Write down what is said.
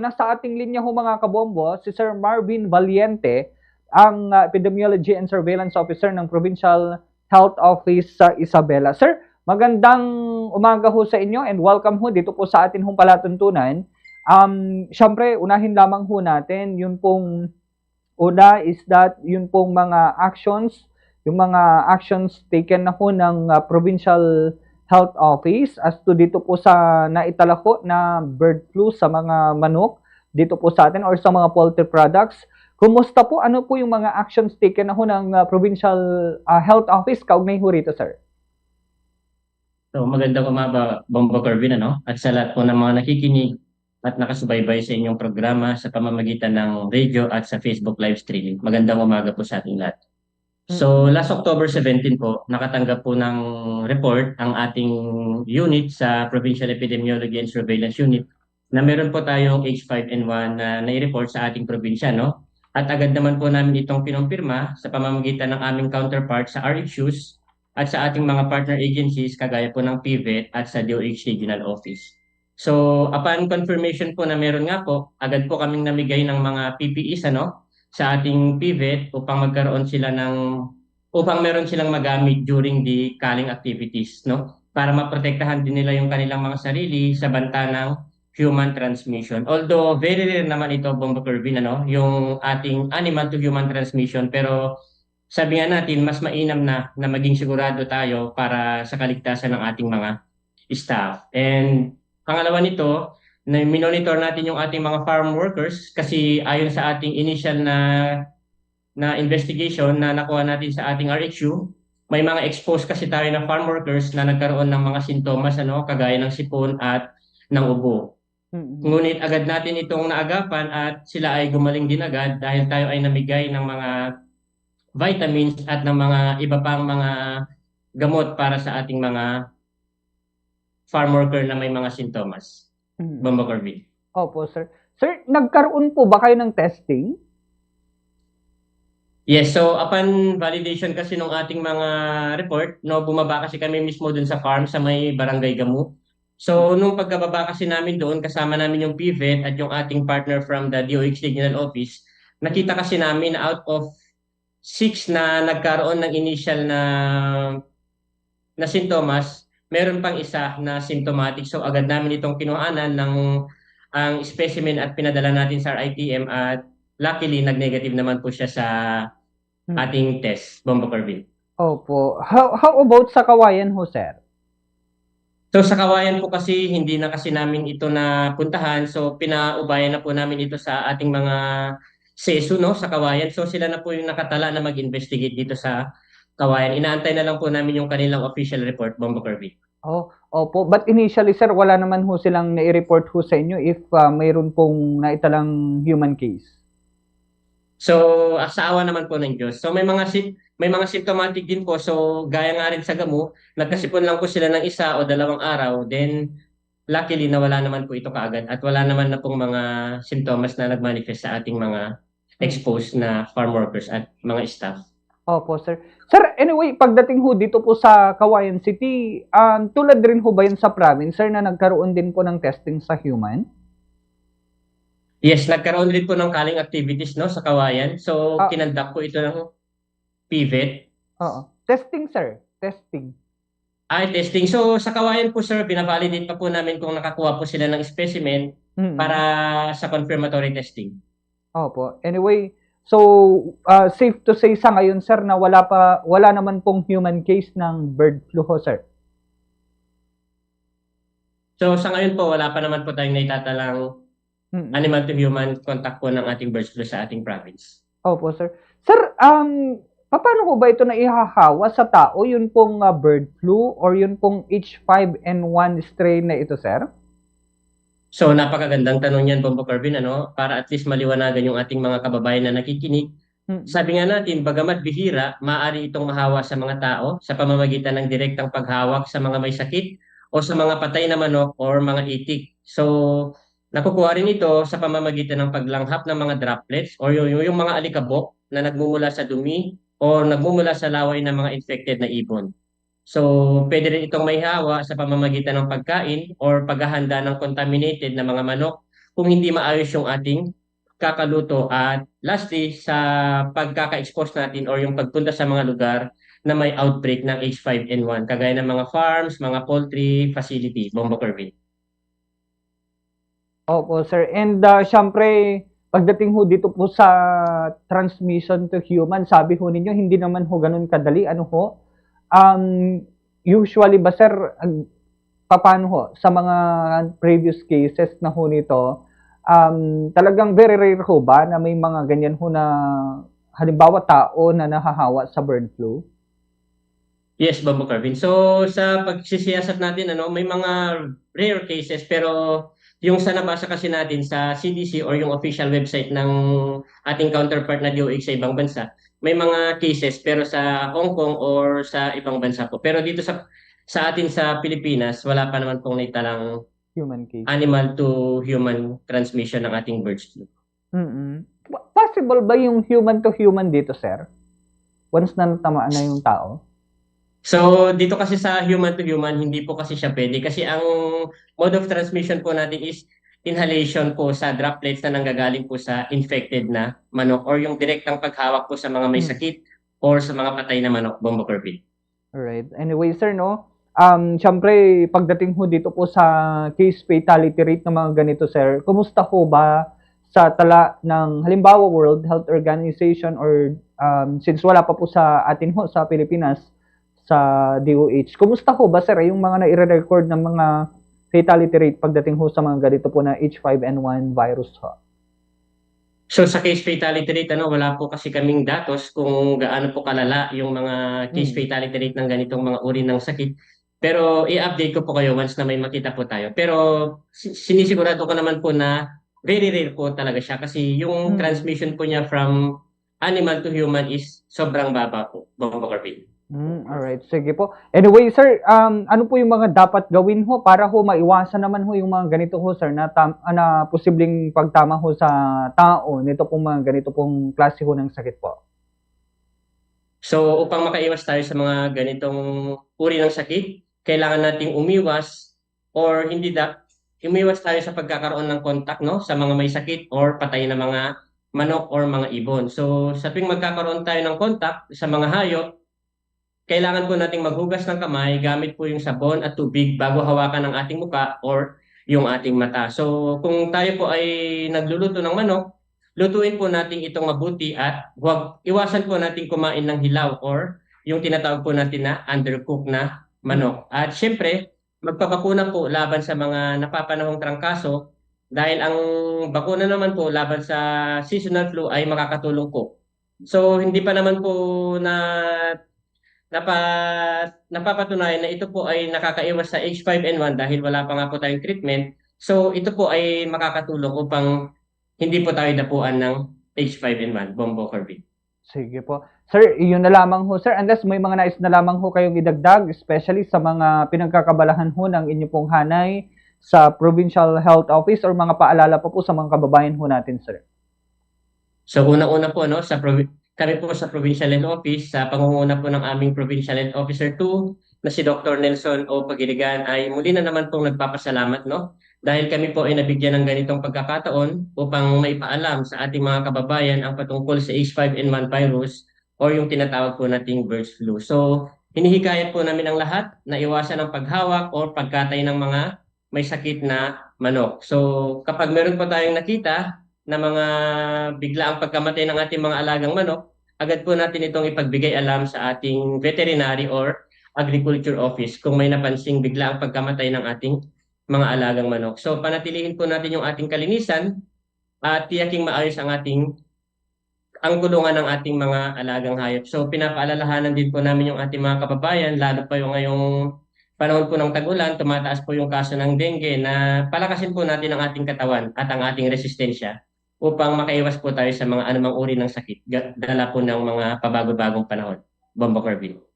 Nasa ating linya ho mga kabombo, si Sir Marvin Valiente, ang uh, Epidemiology and Surveillance Officer ng Provincial Health Office sa Isabela. Sir, magandang umaga ho sa inyo and welcome ho dito po sa atin hong palatuntunan. Um, Siyempre, unahin lamang ho natin, yun pong una is that yun pong mga actions, yung mga actions taken na ho ng uh, Provincial Health Office as to dito po sa naitala ho na bird flu sa mga manok dito po sa atin or sa mga poultry products. Kumusta po? Ano po yung mga actions taken na ho ng uh, Provincial uh, Health Office? Kaugnay ho rito, sir. So magandang umaga, Bombo Corvin, ano? At sa lahat po ng mga nakikinig at nakasubaybay sa inyong programa sa pamamagitan ng radio at sa Facebook live streaming. Magandang umaga po sa ating lahat. So last October 17 po, nakatanggap po ng report ang ating unit sa Provincial Epidemiology and Surveillance Unit na meron po tayong H5N1 na nai-report sa ating probinsya, no? At agad naman po namin itong kinumpirma sa pamamagitan ng aming counterpart sa RHUs at sa ating mga partner agencies kagaya po ng PVET at sa DOH Regional Office. So, upon confirmation po na meron nga po, agad po kaming namigay ng mga PPEs ano, sa ating PVET upang magkaroon sila ng upang meron silang magamit during the culling activities, no? Para maprotektahan din nila yung kanilang mga sarili sa banta ng human transmission. Although very rare naman ito, Bomba Curvin, ano, yung ating animal to human transmission, pero sabi nga natin, mas mainam na na maging sigurado tayo para sa kaligtasan ng ating mga staff. And pangalawa nito, na minonitor natin yung ating mga farm workers kasi ayon sa ating initial na na investigation na nakuha natin sa ating RHU, may mga exposed kasi tayo na farm workers na nagkaroon ng mga sintomas ano kagaya ng sipon at ng ubo. Mm-hmm. Ngunit agad natin itong naagapan at sila ay gumaling din agad dahil tayo ay namigay ng mga vitamins at ng mga iba pang mga gamot para sa ating mga farm worker na may mga sintomas. Mm-hmm. Bomba Corvin. Opo, sir. Sir, nagkaroon po ba kayo ng testing? Yes, so upon validation kasi ng ating mga report, no, bumaba kasi kami mismo dun sa farm sa may Barangay Gamu. So nung pagkababa kasi namin doon, kasama namin yung PVET at yung ating partner from the DOH Regional Office, nakita kasi namin na out of six na nagkaroon ng initial na na sintomas, meron pang isa na symptomatic. So agad namin itong kinuhanan ng ang specimen at pinadala natin sa RITM at luckily nag-negative naman po siya sa Hmm. ating test, Bomba Corvin. Opo. How, how about sa kawayan ho, sir? So sa kawayan po kasi hindi na kasi namin ito na puntahan. So pinaubayan na po namin ito sa ating mga seso no sa kawayan. So sila na po yung nakatala na mag-investigate dito sa kawayan. Inaantay na lang po namin yung kanilang official report, Bomba Corvin. Oh, opo. But initially, sir, wala naman ho silang nai-report ho sa inyo if uh, mayroon pong naitalang human case. So, ah, sa awa naman po ng Diyos. So, may mga sim- may mga symptomatic din po. So, gaya nga rin sa gamo, nagkasipon lang po sila ng isa o dalawang araw. Then, luckily, nawala naman po ito kaagad. At wala naman na pong mga symptoms na nagmanifest sa ating mga exposed na farm workers at mga staff. Opo, sir. Sir, anyway, pagdating ho dito po sa Kawayan City, um, tulad rin ho ba yun sa province, sir, na nagkaroon din po ng testing sa human? Yes, nagkaroon din po ng culling activities no, sa Kawayan. So, Ah. kinandak po ito ng PVET. Oo. Testing, sir. Testing. Ay, testing. So, sa Kawayan po, sir, binavalidate pa po namin kung nakakuha po sila ng specimen Mm. para sa confirmatory testing. Opo. Anyway, so uh, safe to say sa ngayon, sir, na wala pa wala naman pong human case ng bird flu ho, sir. So, sa ngayon po, wala pa naman po tayong naitatalang Mm. animal to human contact po ng ating bird flu sa ating province. Opo, sir. Sir, um, paano ko ba ito na ihahawa sa tao? Yun pong uh, bird flu or yun pong H5N1 strain na ito, sir? So, napakagandang tanong yan, Bombo Corbin, ano? Para at least maliwanagan yung ating mga kababayan na nakikinig. Mm. Sabi nga natin, bagamat bihira, maaari itong mahawa sa mga tao sa pamamagitan ng direktang paghawak sa mga may sakit o sa mga patay na manok or mga itik. So, nakukuha rin ito sa pamamagitan ng paglanghap ng mga droplets o yung, yung mga alikabok na nagmumula sa dumi o nagmumula sa laway ng mga infected na ibon. So, pwede rin itong may hawa sa pamamagitan ng pagkain or paghahanda ng contaminated na mga manok kung hindi maayos yung ating kakaluto. At lastly, sa pagkaka-expose natin or yung pagpunta sa mga lugar na may outbreak ng H5N1, kagaya ng mga farms, mga poultry facility, Bombo Corvin. Opo, sir. And uh, syempre, pagdating ho dito po sa transmission to human, sabi ho ninyo, hindi naman ho ganun kadali. Ano ho? Um, usually ba, sir, paano ho, sa mga previous cases na ho nito, um, talagang very rare ho ba na may mga ganyan ho na halimbawa tao na nahahawa sa bird flu? Yes, Bombo Corvin. So, sa pagsisiyasat natin, ano, may mga rare cases, pero yung sa nabasa kasi natin sa CDC or yung official website ng ating counterpart na DOH sa ibang bansa, may mga cases pero sa Hong Kong or sa ibang bansa po. Pero dito sa sa atin sa Pilipinas, wala pa naman pong naitalang Human case. animal to human transmission ng ating bird flu. mm Possible ba yung human to human dito, sir? Once na natamaan na yung tao? So, dito kasi sa human to human, hindi po kasi siya pwede. Kasi ang mode of transmission po natin is inhalation po sa droplets na nanggagaling po sa infected na manok or yung direktang paghawak po sa mga may Hmm. sakit or sa mga patay na manok, Bombo Corvin. Alright. Anyway, sir, no? Um, syempre, pagdating ho dito po sa case fatality rate ng mga ganito, sir, kumusta ho ba sa tala ng, halimbawa, World Health Organization or um, since wala pa po sa atin ho sa Pilipinas, sa DOH, kumusta ho ba, sir, yung mga na-record ng mga fatality rate pagdating ho sa mga ganito po na H5N1 virus ho? So sa case fatality rate, ano, wala po kasi kaming datos kung gaano po kalala yung mga case Hmm. fatality rate ng ganitong mga uri ng sakit. Pero i-update ko po kayo once na may makita po tayo. Pero si- sinisigurado ko naman po na very rare po talaga siya kasi yung Hmm. transmission po niya from animal to human is sobrang baba po, Bombo Corvin. Mm, alright, sige po. Anyway, sir, um, ano po yung mga dapat gawin ho para ho maiwasan naman ho yung mga ganito ho, sir, na, tam, ah, na posibleng pagtama ho sa tao nito pong mga ganito pong klase ho ng sakit po? So upang makaiwas tayo sa mga ganitong uri ng sakit, kailangan nating umiwas or hindi da umiwas tayo sa pagkakaroon ng contact no sa mga may sakit or patay na mga manok or mga ibon. So sa tuwing magkakaroon tayo ng contact sa mga hayop, kailangan po nating maghugas ng kamay gamit po yung sabon at tubig bago hawakan ang ating muka or yung ating mata. So kung tayo po ay nagluluto ng manok, lutuin po natin itong mabuti at huwag iwasan po natin kumain ng hilaw or yung tinatawag po natin na undercooked na manok. At syempre, magpapakuna po laban sa mga napapanahong trangkaso dahil ang bakuna naman po laban sa seasonal flu ay makakatulong po. So hindi pa naman po na napa, napapatunayan na ito po ay nakakaiwas sa H5N1 dahil wala pa nga po tayong treatment. So ito po ay makakatulong upang hindi po tayo dapuan ng H5N1, Bombo Corvin. Sige po. Sir, iyon na lamang ho, sir. Unless may mga nais na lamang ho kayong idagdag, especially sa mga pinagkakabalahan ho ng inyo pong hanay sa Provincial Health Office or mga paalala pa po sa mga kababayan ho natin, sir. So unang-una po no sa kami po sa Provincial Health Office sa pangunguna po ng aming Provincial Health Officer 2 na si Dr. Nelson O Pagiligan ay muli na naman pong nagpapasalamat no dahil kami po ay nabigyan ng ganitong pagkakataon upang maipaalam sa ating mga kababayan ang patungkol sa H5N1 virus or yung tinatawag po nating bird flu. So hinihikayat po namin ang lahat na iwasan ang paghawak or pagkatay ng mga may sakit na manok. So kapag meron po tayong nakita na mga bigla ang pagkamatay ng ating mga alagang manok, agad po natin itong ipagbigay alam sa ating veterinary or agriculture office kung may napansing bigla ang pagkamatay ng ating mga alagang manok. So panatilihin po natin yung ating kalinisan at tiyaking maayos ang ating ang kulungan ng ating mga alagang hayop. So pinapaalalahanan din po namin yung ating mga kababayan, lalo pa yung ngayong panahon po ng tag-ulan, tumataas po yung kaso ng dengue na palakasin po natin ang ating katawan at ang ating resistensya upang makaiwas po tayo sa mga anumang uri ng sakit dala po ng mga pabago-bagong panahon. Bomba Corvin.